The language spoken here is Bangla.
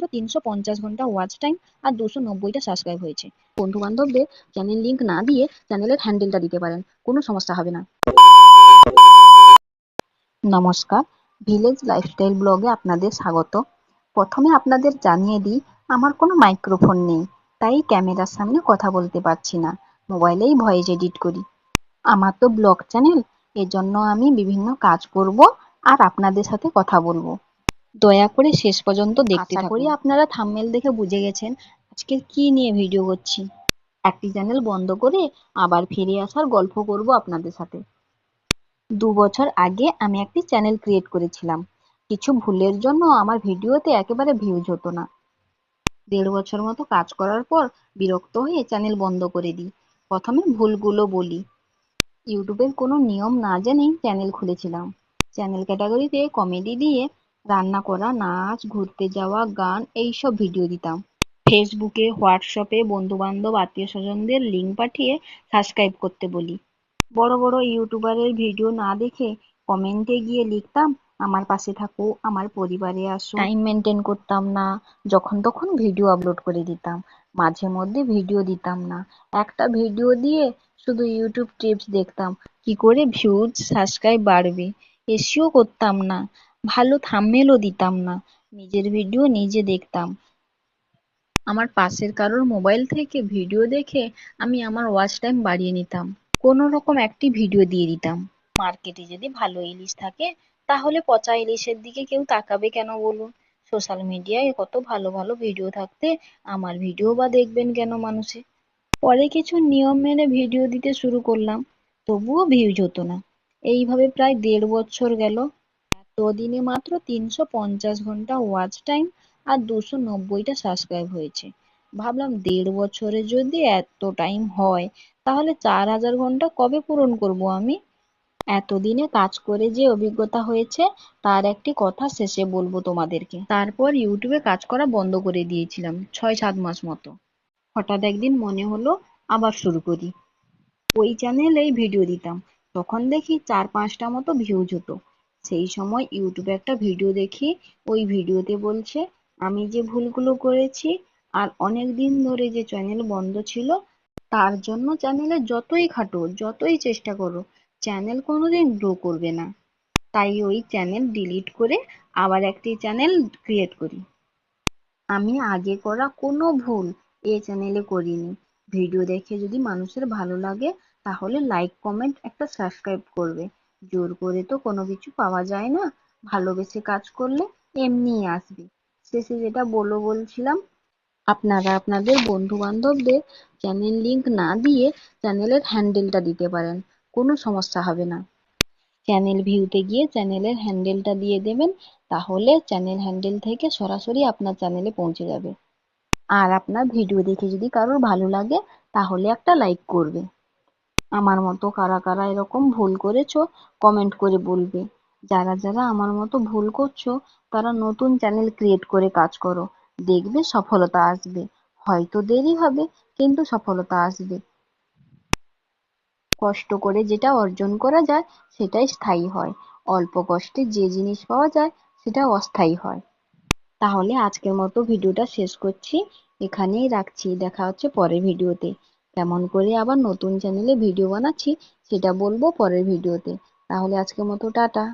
মাত্র তিনশো পঞ্চাশ ঘণ্টা ওয়াচ টাইম আর দুশো নব্বইটা সাবস্ক্রাইব হয়েছে। বন্ধু বান্ধবদের চ্যানেল লিঙ্ক না দিয়ে চ্যানেলের হ্যান্ডেলটা দিতে পারেন, কোনো সমস্যা হবে না। নমস্কার ভিলেজ লাইফস্টাইল ব্লগে আপনাদের স্বাগত। প্রথমে আপনাদের জানিয়ে দিই, আমার কোনো মাইক্রোফোন নেই, তাই ক্যামেরার সামনে কথা বলতে পারছি না, মোবাইলেই ভয়েস এডিট করি। আমার তো ব্লগ চ্যানেল এজন্য আমি বিভিন্ন কাজ করব আর আপনাদের সাথে কথা বলব। দয়া করে শেষ পর্যন্ত দেখতে আশা করি আপনারা থাম্বনেল দেখে বুঝে গেছেন আজকে কি নিয়ে ভিডিও করছি। একটি চ্যানেল বন্ধ করে আবার ফিরে আসার গল্প করব আপনাদের সাথে। দু বছর আগে আমি একটি চ্যানেল ক্রিয়েট করেছিলাম। কিছু ভুলের জন্য আমার ভিডিওতে একেবারে ভিউজ হতো না। দেড় বছর মতো কাজ করার পর বিরক্ত হয়ে চ্যানেল বন্ধ করে দিই। প্রথমে ভুলগুলো বলি। ইউটিউবের কোনো নিয়ম না জেনেই চ্যানেল খুলেছিলাম। চ্যানেল ক্যাটাগরিতে কমেডি দিয়ে রান্না করা, নাচ, ঘুরতে যাওয়া, গান, এইসব ভিডিও দিতাম। ফেসবুকে হোয়াটসঅ্যাপে বন্ধু বান্ধব আত্মীয় স্বজনদের লিঙ্ক পাঠিয়ে সাবস্ক্রাইব করতে বলি। বড় বড় ইউটিউবারের ভিডিও না দেখে কমেন্টে গিয়ে লিখতাম, আমার পাশে থাকো, আমার পরিবারে আসো। টাইম মেনটেন করতাম না, যখন তখন ভিডিও আপলোড করে দিতাম। মাঝে মধ্যে ভিডিও দিতাম না। একটা ভিডিও দিয়ে শুধু ইউটিউব টিপস দেখতাম। কি করে ভিউজ সাবস্ক্রাইব বাড়বে? এসিও করতাম না। ভালো থাম্বনেলও দিতাম না। নিজের ভিডিও নিজে দেখতাম। আমার পাশের কারোর মোবাইল থেকে ভিডিও দেখে আমি আমার ওয়াচ টাইম বাড়িয়ে নিতাম। কোনো রকম একটি ভিডিও দিয়ে দিতাম। মার্কেটে যদি ভালো ইলিশ থাকে, তাহলে পচা ইলিশের দিকে কেউ তাকাবে কেন বলুন? সোশ্যাল মিডিয়ায় কত ভালো ভালো ভিডিও থাকতে আমার ভিডিও বা দেখবেন কেন মানুষে? পরে কিছু নিয়ম মেনে ভিডিও দিতে শুরু করলাম। তবুও ভিউজ হতো না। এইভাবে প্রায় দেড় বছর গেল। এতদিনে মাত্র তিনশো পঞ্চাশ ঘণ্টা ওয়াচ টাইম আর দুশো নব্বইটা সাবস্ক্রাইব হয়েছে। ভাবলাম দেড় বছরে যদি এত টাইম হয়, তাহলে চার হাজার ঘণ্টা কবে পূরণ করব আমি? এতদিনে কাজ করে যে অভিজ্ঞতা হয়েছে, তার একটি কথা শেষে বলব তোমাদেরকে। তারপর ইউটিউবে কাজ করা বন্ধ করে দিয়েছিলাম ছয় সাত মাস মতো। হঠাৎ একদিন মনে হলো, আবার শুরু করি। ওই চ্যানেলেই ভিডিও দিতাম। তখন দেখি চার পাঁচটা মতো ভিউজ হতো। সেই সময় ইউটিউবে একটা ভিডিও দেখি, ওই ভিডিওতে বলছে, আমি যে ভুলগুলো করেছি আর অনেক দিন ধরে যে চ্যানেল বন্ধ ছিল, তার জন্য চ্যানেলে যতই খাটো, যতই চেষ্টা করো চ্যানেল কোনোদিন গ্রো করবে না। তাই ওই চ্যানেল ডিলিট করে আবার একটি চ্যানেল ক্রিয়েট করি। আমি আগে করা কোনো ভুল এ চ্যানেলে করিনি। ভিডিও দেখে যদি মানুষের ভালো লাগে, তাহলে লাইক কমেন্ট একটা সাবস্ক্রাইব করবে। জোর করে তো কোনো কিছু পাওয়া যায় না। ভালোবেসে কাজ করলে এমনিই আসবে। শেষে যেটা বলো বলছিলাম, আপনারা আপনাদের বন্ধু বান্ধবদের চ্যানেল লিংক না দিয়ে চ্যানেলের হ্যান্ডেলটা দিতে পারেন। কোনো সমস্যা হবে না। চ্যানেল ভিউতে গিয়ে চ্যানেলের হ্যান্ডেলটা দিয়ে দেবেন, তাহলে চ্যানেল হ্যান্ডেল থেকে সরাসরি আপনার চ্যানেলে পৌঁছে যাবে। আর আপনার ভিডিও দেখে যদি কারোর ভালো লাগে, তাহলে একটা লাইক করবে। আমার মতো কারা কারা এরকম ভুল করেছ? কমেন্ট করে বলবে। যারা যারা আমার মতো ভুল করছ, তারা নতুন চ্যানেল ক্রিয়েট করে কাজ করো। দেখবে সফলতা আসবে। হয়তো দেরি হবে, কিন্তু সফলতা আসবে। কষ্ট করে যেটা অর্জন করা যায়, সেটাই স্থায়ী হয়। অল্প কষ্টে যে জিনিস পাওয়া যায় সেটা অস্থায়ী হয়। তাহলে আজকের মতো ভিডিওটা শেষ করছি। এখানেই রাখছি। দেখা হচ্ছে পরের ভিডিওতে। কেমন করে আবার নতুন চ্যানেলে ভিডিও বানাচ্ছি, সেটা বলব পরের ভিডিওতে তাহলে আজকের মতো টাটা।